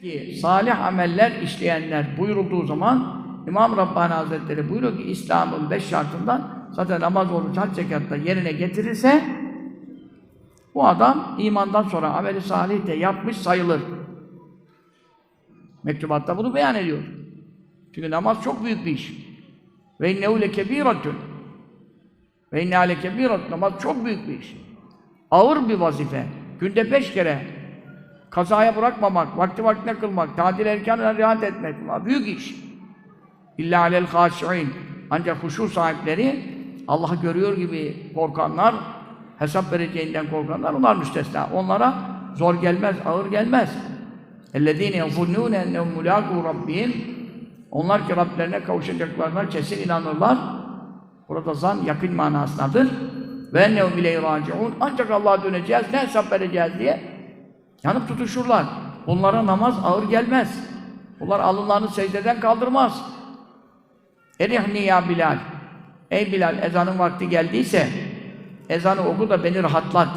ki salih ameller işleyenler buyurulduğu zaman İmam Rabbani Hazretleri buyuruyor ki İslam'ın beş şartından zaten namaz, oruç, hac, zekatta yerine getirirse bu adam imandan sonra ameli salih de yapmış sayılır. Mektubatta bunu beyan ediyor. Çünkü namaz çok büyük bir iş. Ve innehu lekebiratun. Ve inne lekebirat. Namaz çok büyük bir iş. Ağır bir vazife. Günde beş kere kazaya bırakmamak, vakti vaktine kılmak, tadil erkanına riayet etmek. Büyük iş. İlla alel hâşi'in. Ancak huşu sahipleri Allah'ı görüyor gibi korkanlar, hesap vereceğinden korkanlar onlar müstesna. Onlara zor gelmez, ağır gelmez. اَلَّذ۪ينَ يَظُنُّونَ اَنَّهُمْ مُلَاقُوا رَبِّهِمْ Onlar ki Rablerine kavuşacaklarına kesin inanırlar. Burada zan yakın manasındadır. Ve ennehum ileyhi raciun. Ancak Allah'a döneceğiz, ne hesap vereceğiz diye yanıp tutuşurlar. Bunlara namaz ağır gelmez. Bunlar alınlarını secdeden kaldırmaz. Erihni ya Bilal. Ey Bilal ezanın vakti geldiyse ezanı oku da beni rahatlat.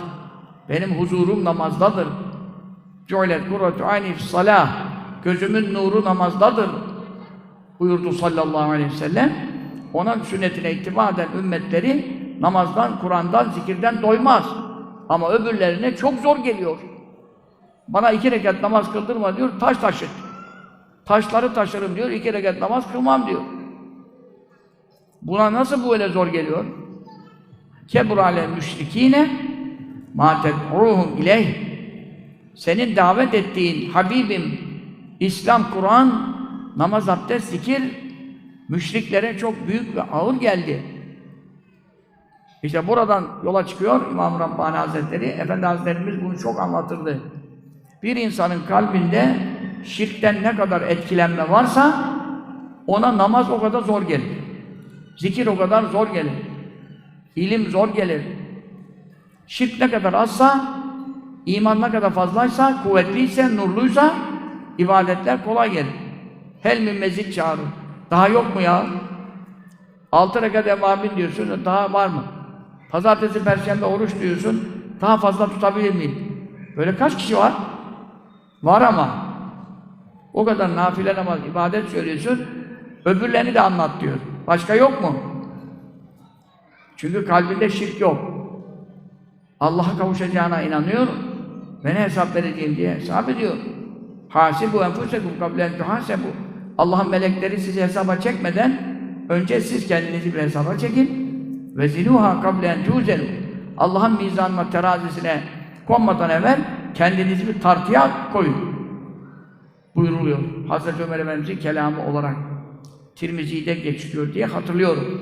Benim huzurum namazdadır. Cu'ilet kurratu ayni salah. Gözümün nuru namazdadır. Buyurdu sallallahu aleyhi ve sellem. Ona sünnetine ittiba eden ümmetleri namazdan, Kur'an'dan, zikirden doymaz. Ama öbürlerine çok zor geliyor. Bana iki rekat namaz kıldırma diyor, taş taşıt. Taşları taşırım diyor, iki rekat namaz kılmam diyor. Buna nasıl böyle zor geliyor? Kebur ale müşrikine ma ted'uhum ileyh senin davet ettiğin Habibim İslam, Kur'an, namaz, abdest, zikir müşriklere çok büyük ve ağır geldi. İşte buradan yola çıkıyor İmam Rabbani Hazretleri, Efendi Hazretlerimiz bunu çok anlatırdı. Bir insanın kalbinde şirkten ne kadar etkilenme varsa ona namaz o kadar zor gelir. Zikir o kadar zor gelir. İlim zor gelir. Şirk ne kadar azsa, iman ne kadar fazlaysa, kuvvetliyse, nurluysa ibadetler kolay gelir. Hel min mezid çağırır. Daha yok mu ya? Altı rekat evamin diyorsun, daha var mı? Pazartesi, perşembe oruç diyorsun, daha fazla tutabilir miyim? Böyle kaç kişi var? Var ama. O kadar nafile namaz, ibadet söylüyorsun, öbürlerini de anlat diyor. Başka yok mu? Çünkü kalbinde şirk yok. Allah'a kavuşacağına inanıyor ve ne hesap vereceğim diye hesap ediyor. Hasibu enfusekum kablen tuhasebu. Allah'ın melekleri sizi hesaba çekmeden önce siz kendinizi bir hesaba çekin. Ve zinuha kablen tuzenu. Allah'ın mizanına, terazisine konmadan evvel kendinizi bir tartıya koyun. Buyuruluyor. Hazreti Ömer Efendimiz'in kelamı olarak Tirmizi'de geçiyor diye hatırlıyorum.